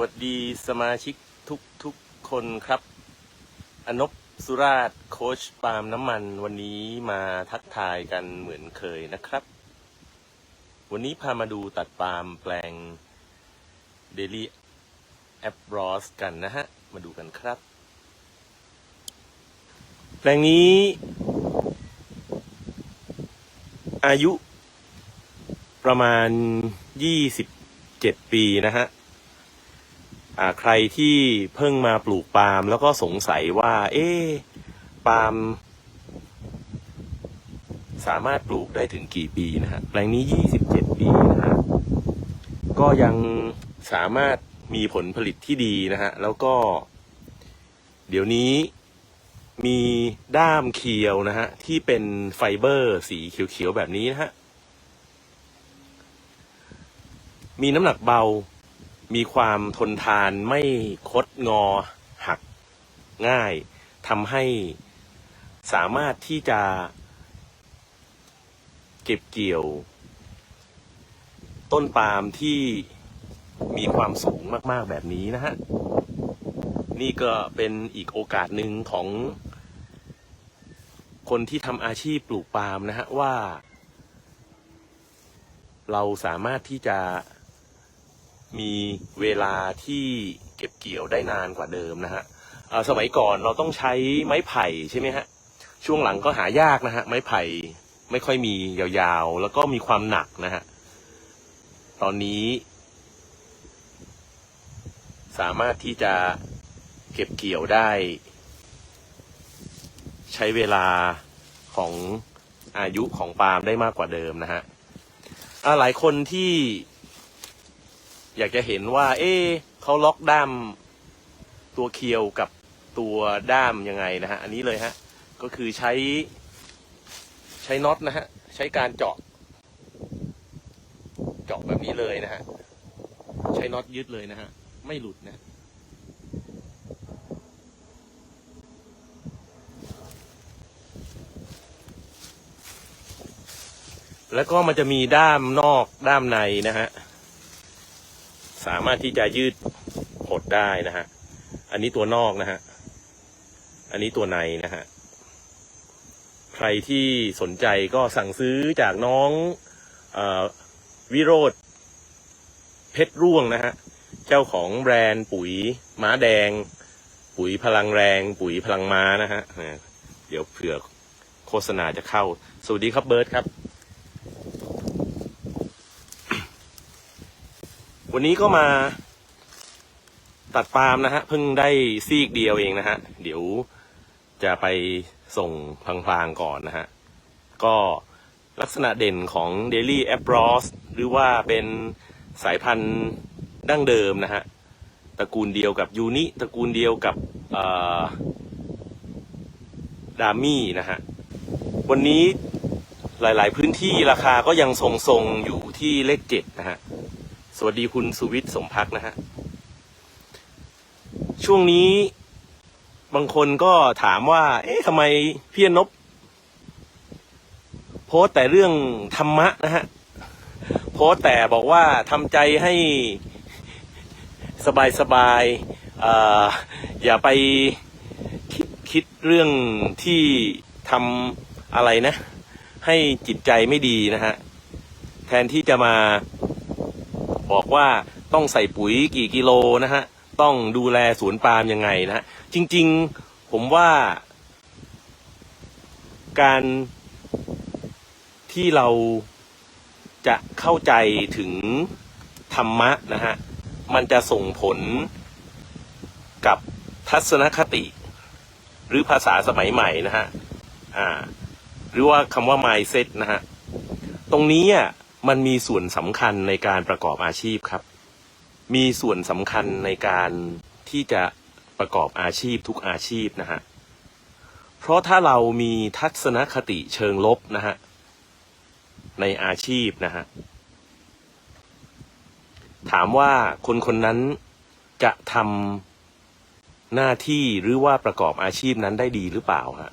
วัสดีสมาชิกทุกทุกๆคนครับ อนบสุราชโค้ชปาล์มน้ำมันวันนี้มาทักทายกันเหมือนเคยนะครับ วันนี้พามาดูตัดปาล์มแปลงเดลี่แอปรอสกันนะฮะ มาดูกันครับ แปลงนี้ อายุประมาณ 27 ปีนะฮะ ใครที่เพิ่งมาปลูกปาล์มแล้วก็สงสัยว่า เอ๊ะปาล์มสามารถปลูกได้ถึงกี่ปีนะฮะแปลงนี้ 27 ปีนะฮะก็ยังสามารถมีผลผลิตที่ดีนะฮะ แล้วก็ เดี๋ยวนี้มีด้ามเคียวนะฮะ ที่เป็นไฟเบอร์สีเขียวๆแบบนี้นะฮะ มีน้ำหนักเบา มีความทนทานไม่คดงอหักง่ายทำให้สามารถที่จะ เก็บเกี่ยว ต้นปาล์มที่มีความสูงมาก ๆ แบบนี้นะฮะ นี่ก็เป็นอีกโอกาสหนึ่งของคนที่ทำอาชีพปลูกปาล์มนะฮะว่า เราสามารถที่จะ มีเวลาที่เก็บเกี่ยวได้นานกว่าเดิมนะฮะสมัยก่อนเราต้องใช้ไม้ไผ่ใช่ไหมฮะช่วงหลังก็หายากนะฮะไม้ไผ่ไม่ค่อยมียาวๆ แล้วก็มีความหนักนะฮะตอนนี้ สามารถที่จะเก็บเกี่ยวได้ ใช้เวลาของอายุของปาล์มได้มากกว่าเดิมนะฮะหลายคนที่ อยากจะเห็นว่า เอ๊เขาล็อกด้ามตัวเคียวกับตัวด้ามยังไงนะฮะ อันนี้เลยฮะ ก็คือใช้ ใช้น็อตนะฮะ ใช้การเจาะ เจาะแบบนี้เลยนะฮะ ใช้น็อตยึดเลยนะฮะ ไม่หลุดนะแล้วก็มันจะมีด้ามนอกด้ามในนะฮะ สามารถที่จะยืดหดได้นะฮะ อันนี้ตัวนอกนะฮะ อันนี้ตัวในนะฮะ ใครที่สนใจก็สั่งซื้อจากน้องอวิโรธเพชรร่วงนะฮะ เจ้าของแบรนด์ปุ๋ยม้าแดง ปุ๋ยพลังแรง ปุ๋ยพลังม้านะฮะ เดี๋ยวเผื่อโฆษณาจะเข้า สวัสดีครับเบิร์ตครับ วันนี้ก็มาตัดปาล์มนะฮะเพิ่งได้ซีกเดียวเองนะฮะ เดี๋ยวจะไปส่งพลางๆก่อนนะฮะ ก็ลักษณะเด่นของ Daily a p r o s หรือว่าเป็นสายพันธุ์ดั้งเดิมนะฮะ ตระกูลเดียวกับยูนิตระกูลเดียวกับดามี่นะฮะ วันนี้หลายๆพื้นที่ราคาก็ยังทรงๆอยู่ที่เลขเจ็ดนะฮะ วัสดีคุณสุวิทย์สมพักนะฮะ ช่วงนี้บางคนก็ถามว่า เอ๊ะทำไมพี่นบโพสแต่เรื่องธรรมะนะฮะ โพสแต่บอกว่าทำใจให้สบายสบายๆเอ่อย่าไปคคิดเรื่องที่ทำอะไรนะ ให้จิตใจไม่ดีนะฮะ แทนที่จะมา บอกว่าต้องใส่ปุ๋ยกี่กิโลนะฮะต้องดูแลสวนปาล์มยังไงนะฮะจริงๆผมว่า การที่เราจะเข้าใจถึงธรรมะนะฮะมันจะส่งผลกับทัศนคติ หรือภาษาสมัยใหม่นะฮะอ่าหรือว่าคำว่า mindset นะฮะตรงนี้อะ มันมีส่วนสำคัญในการประกอบอาชีพครับ มีส่วนสำคัญในการที่จะประกอบอาชีพทุกอาชีพนะฮะ เพราะถ้าเรามีทัศนคติเชิงลบนะฮะ ในอาชีพนะฮะ ถามว่าคนคนนั้นจะทำหน้าที่หรือว่าประกอบอาชีพนั้นได้ดีหรือเปล่าฮะ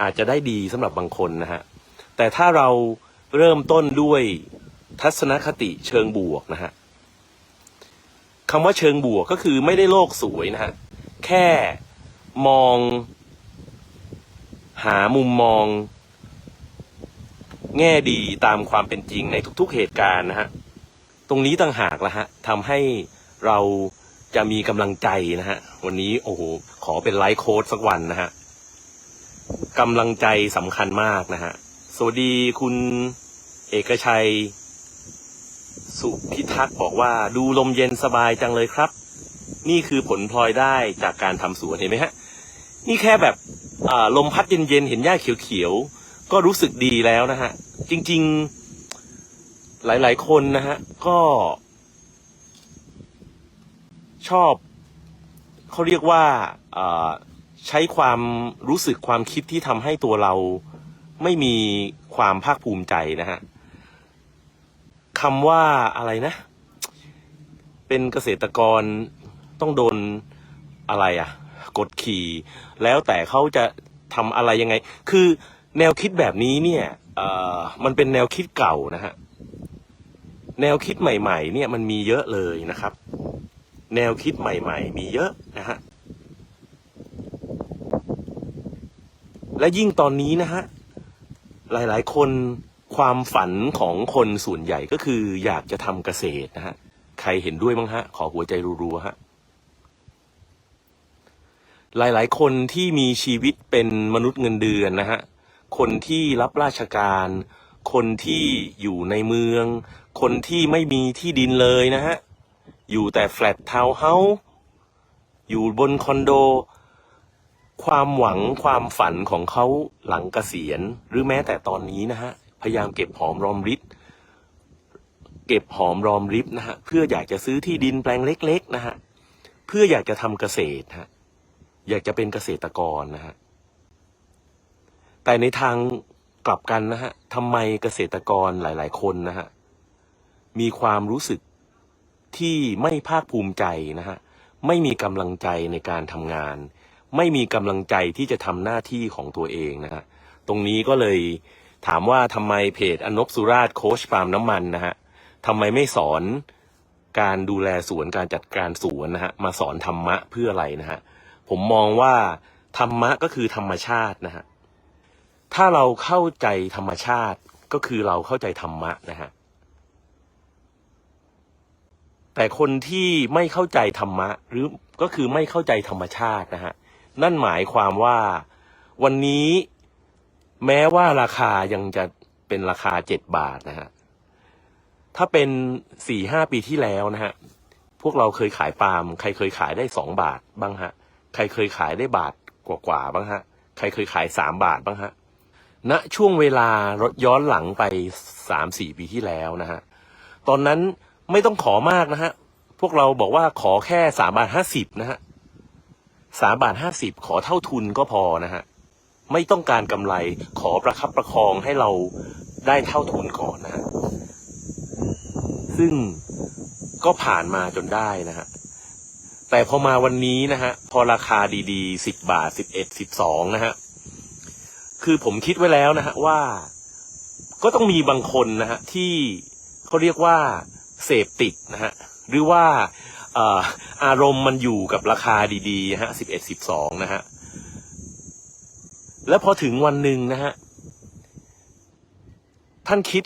อาจจะได้ดีสำหรับบางคนนะฮะ แต่ถ้าเรา เริ่มต้นด้วยทัศนคติเชิงบวกนะฮะคำว่าเชิงบวกก็คือไม่ได้โลกสวยนะฮะแค่มอง หามุมมอง แง่ดีตามความเป็นจริงในทุกๆเหตุการณ์นะฮะตรงนี้ต่างหากละฮะทำให้เราจะมีกำลังใจนะฮะ วันนี้โอ้โหขอเป็นไลฟ์โค้ดสักวันนะฮะกำลังใจสำคัญมากนะฮะ สวัสดีคุณ เอกชัย สุพิทักษ์บอกว่าดูลมเย็นสบายจังเลยครับ นี่คือผลพลอยได้จากการทำสวนเห็นไหมฮะ นี่แค่แบบลมพัดเย็นๆเห็นหญ้าเขียวๆก็รู้สึกดีแล้วนะฮะ จริง ๆ หลายๆคนนะฮะ ก็ ชอบเขาเรียกว่าใช้ความรู้สึกความคิดที่ทำให้ตัวเราไม่มีความภาคภูมิใจนะฮะ คำว่าอะไรนะ เป็นเกษตรกรต้องโดนอะไรอะกดขี่ แล้วแต่เขาจะทำอะไรยังไง คือแนวคิดแบบนี้เนี่ยมันเป็นแนวคิดเก่านะฮะ แนวคิดใหม่ ๆ เนี่ยมันมีเยอะเลยนะครับ แนวคิดใหม่ ๆ มีเยอะนะฮะ และยิ่งตอนนี้นะฮะ หลายๆคน ความฝันของคนส่วนใหญ่ก็คืออยากจะทำเกษตรนะฮะ ใครเห็นด้วยบ้างฮะ ขอหัวใจรัวๆฮะ หลายๆ คนที่มีชีวิตเป็นมนุษย์เงินเดือนนะฮะ คนที่รับราชการ คนที่อยู่ในเมือง คนที่ไม่มีที่ดินเลยนะฮะ อยู่แต่แฟลตทาวน์เฮาส์อยู่บนคอนโด ความหวังความฝันของเขาหลังเกษียณหรือแม้แต่ตอนนี้นะฮะ พยายามเก็บหอมรอมริบเก็บหอมรอมริบนะฮะเพื่ออยากจะซื้อที่ดินแปลงเล็ก ๆ นะฮะเพื่ออยากจะทำเกษตรฮะอยากจะเป็นเกษตรกรนะฮะแต่ในทางกลับกันนะฮะทำไมเกษตรกรหลาย ๆ คนนะฮะมีความรู้สึกที่ไม่ภาคภูมิใจนะฮะไม่มีกำลังใจในการทำงาน ไม่มีกำลังใจที่จะทำหน้าที่ของตัวเองนะฮะตรงนี้ก็เลย ถามว่าทำไมเพจอนบสุราชโคชฟาร์มน้ำมันนะฮะทำไมไม่สอนการดูแลสวนการจัดการสวนนะฮะมาสอนธรรมะเพื่ออะไรนะฮะผมมองว่าธรรมะก็คือธรรมชาตินะฮะถ้าเราเข้าใจธรรมชาติก็คือเราเข้าใจธรรมะนะฮะแต่คนที่ไม่เข้าใจธรรมะ หรือก็คือไม่เข้าใจธรรมชาตินะฮะนั่นหมายความว่าวันนี้ แม้ว่าราคายังจะเป็นราคาเจ็ดบาทนะฮะ ถ้าเป็นสี่ห้าปีที่แล้วนะฮะ พวกเราเคยขายปาล์มใครเคยขายได้สองบาทบ้างฮะ ใครเคยขายได้บาทกว่าๆบ้างฮะ ใครเคยขายสามบาทบ้างฮะณช่วงเวลารถย้อนหลังไปสามสี่ปีที่แล้วนะฮะ ตอนนั้นไม่ต้องขอมากนะฮะ พวกเราบอกว่าขอแค่สามบาทห้าสิบนะฮะสามบาทห้าสิบขอเท่าทุนก็พอนะฮะ ไม่ต้องการกำไรขอประคับประคองให้เราได้เท่าทุนก่อนนะฮะซึ่งก็ผ่านมาจนได้นะฮะแต่พอมาวันนี้นะฮะพอราคาดีๆสิบบาทสิบเอ็ดสิบสองนะฮะคือผมคิดไว้แล้วนะฮะว่าก็ต้องมีบางคนนะฮะที่เขาเรียกว่าเสพติดนะฮะหรือว่าเอ่ออารมณ์มันอยู่กับราคาดีๆฮะสิบเอ็ดสิบสองนะฮะ แล้วพอถึงวันหนึ่งนะฮะ ท่านคิด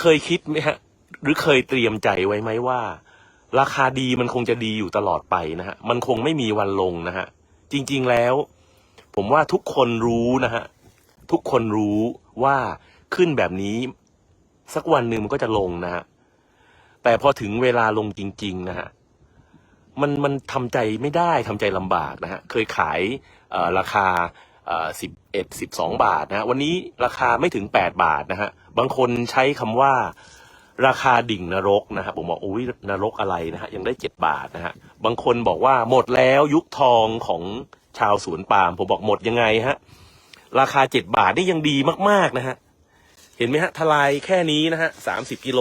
เคยคิดไหมฮะ หรือเคยเตรียมใจไว้ไหมว่า ราคาดีมันคงจะดีอยู่ตลอดไปนะฮะ มันคงไม่มีวันลงนะฮะ จริง ๆแล้ว ผมว่าทุกคนรู้นะฮะ ทุกคนรู้ว่าขึ้นแบบนี้ สักวันหนึ่งมันก็จะลงนะฮะ แต่พอถึงเวลาลงจริง ๆ นะฮะมันมันทำใจไม่ได้ทำใจลำบากนะฮะ เคยขายราคา สิบเอ็ดสิบสองบาทนะฮะวันนี้ราคาไม่ถึงแปดบาทนะฮะบางคนใช้คำว่าราคาดิ่งนรกนะฮะผมบอกอุ้ยนรกอะไรนะฮะยังได้เจ็ดบาทนะฮะบางคนบอกว่าหมดแล้วยุคทองของชาวสวนปาล์มผมบอกหมดยังไงฮะราคาเจ็ดบาทนี่ยังดีมากๆนะฮะเห็นไหมฮะทลายแค่นี้นะฮะสามสิบกิโล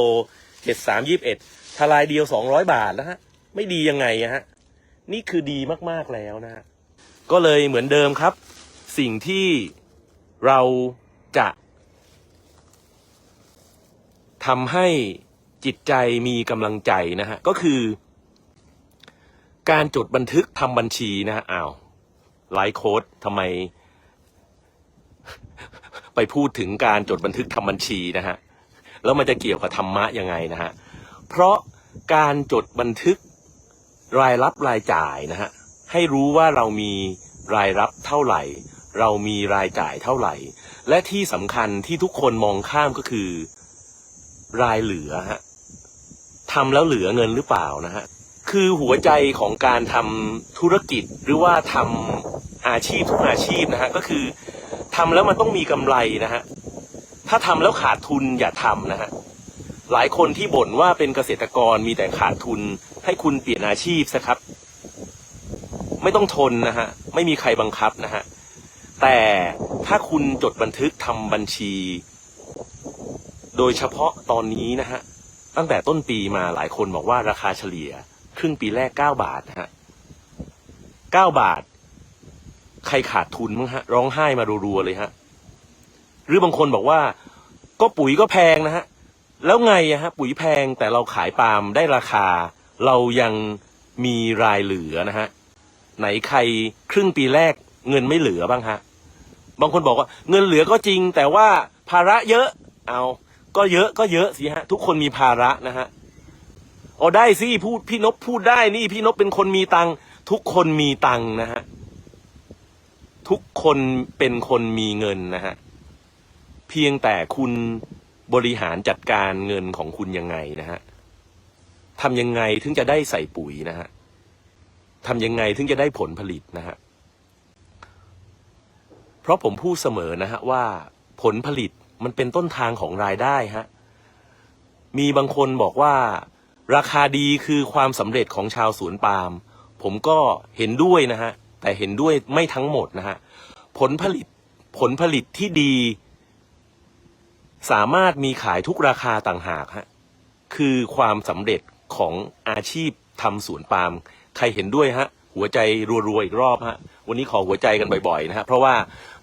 เจ็ดสามยี่บเอ็ดทลายเดียวสองร้อยบาทนะฮะไม่ดียังไงฮะนี่คือดีมากๆแล้วนะฮะก็เลยเหมือนเดิมครับ สิ่งที่เราจะทำให้จิตใจมีกำลังใจนะฮะ ก็คือ การจดบันทึกทำบัญชีนะฮะอ้าวไลฟ์โค้ดทำไม ไปพูดถึงการจดบันทึกทำบัญชีนะฮะ แล้วมันจะเกี่ยวกับธรรมะยังไงนะฮะ เพราะการจดบันทึกรายรับรายจ่ายนะฮะ ให้รู้ว่าเรามีรายรับเท่าไหร่ เรามีรายจ่ายเท่าไหร่ และที่สำคัญที่ทุกคนมองข้ามก็คือ รายเหลือฮะทำแล้วเหลือเงินหรือเปล่านะฮะคือหัวใจของการทำธุรกิจหรือว่าทำอาชีพทุกอาชีพนะฮะก็คือทำแล้วมันต้องมีกำไรนะฮะถ้าทำแล้วขาดทุนอย่าทำนะฮะหลายคนที่บ่นว่าเป็นเกษตรกรมีแต่ขาดทุน ให้คุณเปลี่ยนอาชีพซะครับ ไม่ต้องทนนะฮะ ไม่มีใครบังคับนะฮะ แต่ถ้าคุณจดบันทึกทำบัญชี โดยเฉพาะตอนนี้นะฮะ ตั้งแต่ต้นปีมาหลายคนบอกว่าราคาเฉลี่ย ครึ่งปีแรกเก้าบาทนะฮะเก้าบาท ใครขาดทุนมั้งฮะ ร้องไห้มารัวๆเลยฮะ หรือบางคนบอกว่า ก็ปุ๋ยก็แพงนะฮะ แล้วไงอะฮะ ปุ๋ยแพงแต่เราขายปาล์มได้ราคา เรายังมีรายเหลือนะฮะ ไหนใครครึ่งปีแรก เงินไม่เหลือบ้างฮะ บางคนบอกว่าเงินเหลือก็จริง แต่ว่าภาระเยอะ เอา ก็เยอะก็เยอะสิฮะ ทุกคนมีภาระนะฮะโอ้ได้สิพูดพี่นพพูดได้นี่พี่นพเป็นคนมีตังทุกคนมีตังนะฮะทุกคนเป็นคนมีเงินนะฮะเพียงแต่คุณบริหารจัดการเงินของคุณยังไงนะฮะทำยังไงถึงจะได้ใส่ปุ๋ยนะฮะทำยังไงถึงจะได้ผลผลิตนะฮะ เพราะผมพูดเสมอนะฮะว่าผลผลิตมันเป็นต้นทางของรายได้ฮะมีบางคนบอกว่า ราคาดีคือความสำเร็จของชาวสวนปาล์มผมก็เห็นด้วยนะฮะแต่เห็นด้วยไม่ทั้งหมดนะฮะผลผลิตผลผลิตที่ดี สามารถมีขายทุกราคาต่างหากฮะคือความสำเร็จของอาชีพทำสวนปาล์มใครเห็นด้วยฮะ หัวใจรัวๆอีกรอบฮะ วันนี้ขอหัวใจกันบ่อยๆนะฮะ เพราะว่า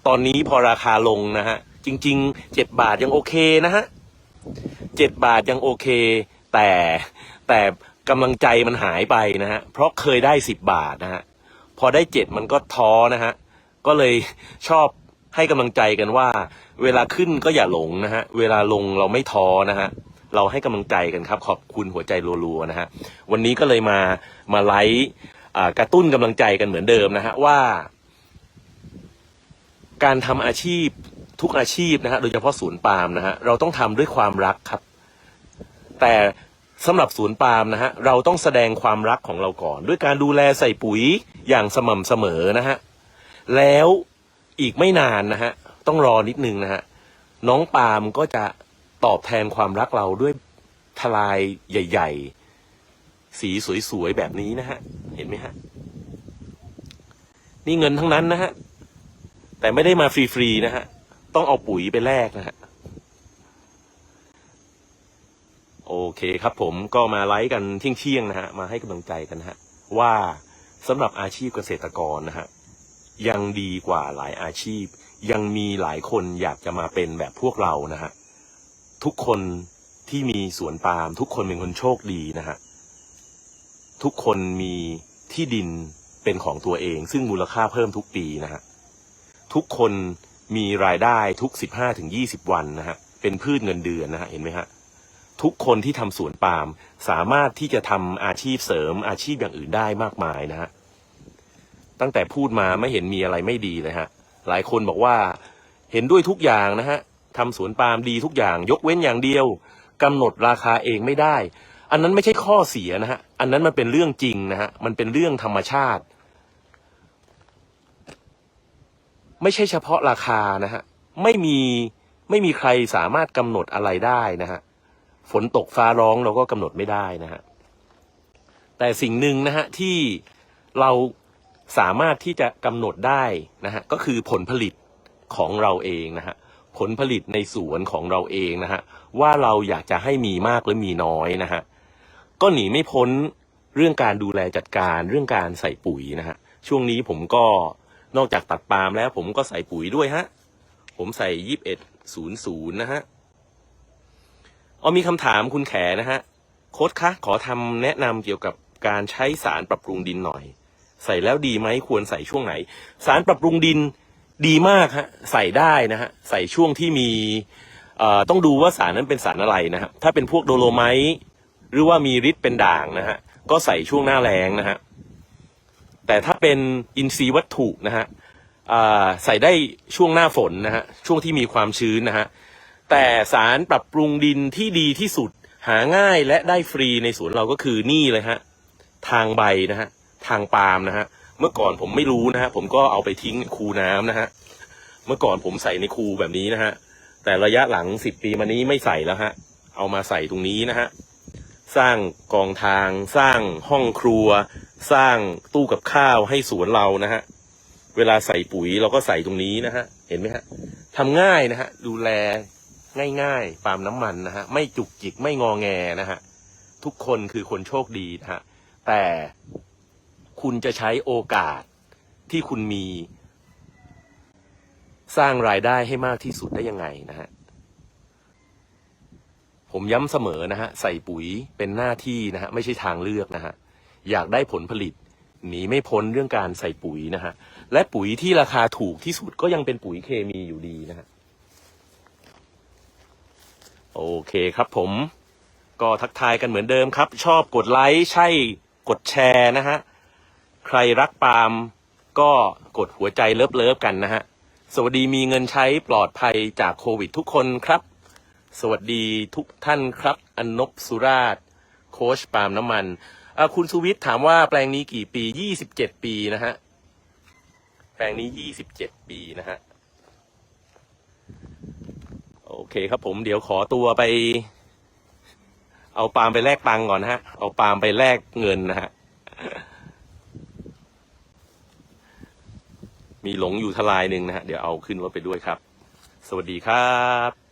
ตอนนี้พอราคาลงนะฮะ จริงๆเจ็ดบาทยังโอเคนะฮะเจ็ดบาทยังโอเค แต่แต่กำลังใจมันหายไปนะฮะ เพราะเคยได้สิบบาทนะฮะ พอได้เจ็ดมันก็ท้อนะฮะ ก็เลยชอบให้กำลังใจกันว่า เวลาขึ้นก็อย่าหลงนะฮะ เวลาลงเราไม่ท้อนะฮะ เราให้กำลังใจกันครับ ขอบคุณหัวใจรัวๆนะฮะ วันนี้ก็เลยมามาไลฟ์กระตุ้นกำลังใจกันเหมือนเดิมนะฮะว่า การทำอาชีพทุกอาชีพนะฮะโดยเฉพาะสวนปาล์มนะฮะเราต้องทำด้วยความรักครับ แต่สำหรับสวนปาล์มนะฮะเราต้องแสดงความรักของเราก่อน ด้วยการดูแลใส่ปุ๋ยอย่างสม่ำเสมอนะฮะแล้วอีกไม่นานนะฮะต้องรอนิดนึงนะฮะน้องปาล์มก็จะตอบแทนความรักเราด้วยทลายใหญ่ ๆ สีสวยๆแบบนี้นะฮะเห็นไหมฮะนี่เงินทั้งนั้นนะฮะ แต่ไม่ได้มาฟรีๆนะฮะ ต้องเอาปุ๋ยไปแลกนะฮะ โอเคครับผมก็มาไลฟ์กันเที่ยงๆนะฮะ มาให้กำลังใจกันนะฮะ ว่าสำหรับอาชีพเกษตรกรนะฮะ ยังดีกว่าหลายอาชีพ ยังมีหลายคนอยากจะมาเป็นแบบพวกเรานะฮะ ทุกคนที่มีสวนปาล์มทุกคนเป็นคนโชคดีนะฮะ ทุกคนมีที่ดินเป็นของตัวเอง ซึ่งมูลค่าเพิ่มทุกปีนะฮะ ทุกคนมีรายได้ทุก 15ถึง20 วันนะฮะเป็นพืชเงินเดือนนะฮะเห็นไหมฮะทุกคนที่ทำสวนปาล์มสามารถที่จะทำอาชีพเสริมอาชีพอย่างอื่นได้มากมายนะฮะตั้งแต่พูดมาไม่เห็นมีอะไรไม่ดีเลยฮะหลายคนบอกว่าเห็นด้วยทุกอย่างนะฮะทำสวนปาล์มดีทุกอย่าง ยกเว้นอย่างเดียวกำหนดราคาเองไม่ได้ อันนั้นไม่ใช่ข้อเสียนะฮะอันนั้นมันเป็นเรื่องจริงนะฮะมันเป็นเรื่องธรรมชาติ ไม่ใช่เฉพาะราคานะฮะไม่มีไม่มีใครสามารถกำหนดอะไรได้นะฮะฝนตกฟ้าร้องเราก็กำหนดไม่ได้นะฮะแต่สิ่งหนึ่งนะฮะที่เราสามารถที่จะกำหนดได้นะฮะก็คือผลผลิตของเราเองนะฮะผลผลิตในสวนของเราเองนะฮะว่าเราอยากจะให้มีมากหรือมีน้อยนะฮะก็หนีไม่พ้นเรื่องการดูแลจัดการเรื่องการใส่ปุ๋ยนะฮะช่วงนี้ผมก็ นอกจากตัดปาล์มแล้วผมก็ใส่ปุ๋ยด้วยฮะ ผมใส่ยี่สิบเอ็ดศูนย์ศูนย์นะฮะเอ๋อมีคำถามคุณแขนะฮะ โค้ดคะขอทำแนะนำเกี่ยวกับการใช้สารปรับปรุงดินหน่อย ใส่แล้วดีไหมควรใส่ช่วงไหน สารปรับปรุงดินดีมากฮะใส่ได้นะฮะใส่ช่วงที่มีอ่อต้องดูว่าสารนั้นเป็นสารอะไรนะฮะถ้าเป็นพวกโดโลไมต์หรือว่ามีฤทธิ์เป็นด่างนะฮะก็ใส่ช่วงหน้าแล้งนะฮะ แต่ถ้าเป็นอินทรีย์วัตถุนะฮะใส่ได้ช่วงหน้าฝนนะฮะช่วงที่มีความชื้นนะฮะแต่สารปรับปรุงดินที่ดีที่สุดหาง่ายและได้ฟรีในสวนเราก็คือนี่เลยฮะทางใบนะฮะทางปาล์มนะฮะเมื่อก่อนผมไม่รู้นะฮะผมก็เอาไปทิ้งคูน้ำนะฮะเมื่อก่อนผมใส่ในคูแบบนี้นะฮะแต่ระยะหลังสิบปีมานี้ไม่ใส่แล้วฮะเอามาใส่ตรงนี้นะฮะ สร้างกองทาง สร้างห้องครัว สร้างตู้กับข้าวให้สวนเรานะฮะ เวลาใส่ปุ๋ยเราก็ใส่ตรงนี้นะฮะ เห็นไหมฮะทำง่ายนะฮะ ดูแลง่ายๆปาล์มน้ำมันนะฮะ ไม่จุกจิกไม่งอแงนะฮะ ทุกคนคือคนโชคดีนะฮะ แต่คุณจะใช้โอกาสที่คุณมี สร้างรายได้ให้มากที่สุดได้ยังไงนะฮะ ผมย้ำเสมอนะฮะใส่ปุ๋ยเป็นหน้าที่นะฮะไม่ใช่ทางเลือกนะฮะอยากได้ผลผลิตหนีไม่พ้นเรื่องการใส่ปุ๋ยนะฮะและปุ๋ยที่ราคาถูกที่สุดก็ยังเป็นปุ๋ยเคมีอยู่ดีนะฮะโอเคครับผมก็ทักทายกันเหมือนเดิมครับ ชอบกดไลค์ใช่กดแชร์นะฮะใครรักปาล์มก็กดหัวใจเลิฟเลิฟกันนะฮะสวัสดีมีเงินใช้ปลอดภัยจากโควิดทุกคนครับ สวัสดีทุกท่านครับอนนบสุราช โคชปาล์มน้ำมันคุณสุวิทย์ถามว่าแปลงนี้กี่ปี ยี่สิบเจ็ดปีนะฮะ แปลงนี้ยี่สิบเจ็ดปีนะฮะ โอเคครับผมเดี๋ยวขอตัวไป เอาปาล์มไปแลกตังค์ก่อนนะฮะ เอาปาล์มไปแลกเงินนะฮะ มีหลงอยู่ทลายหนึ่งนะฮะ เดี๋ยวเอาขึ้นรถไปด้วยครับ สวัสดีครับ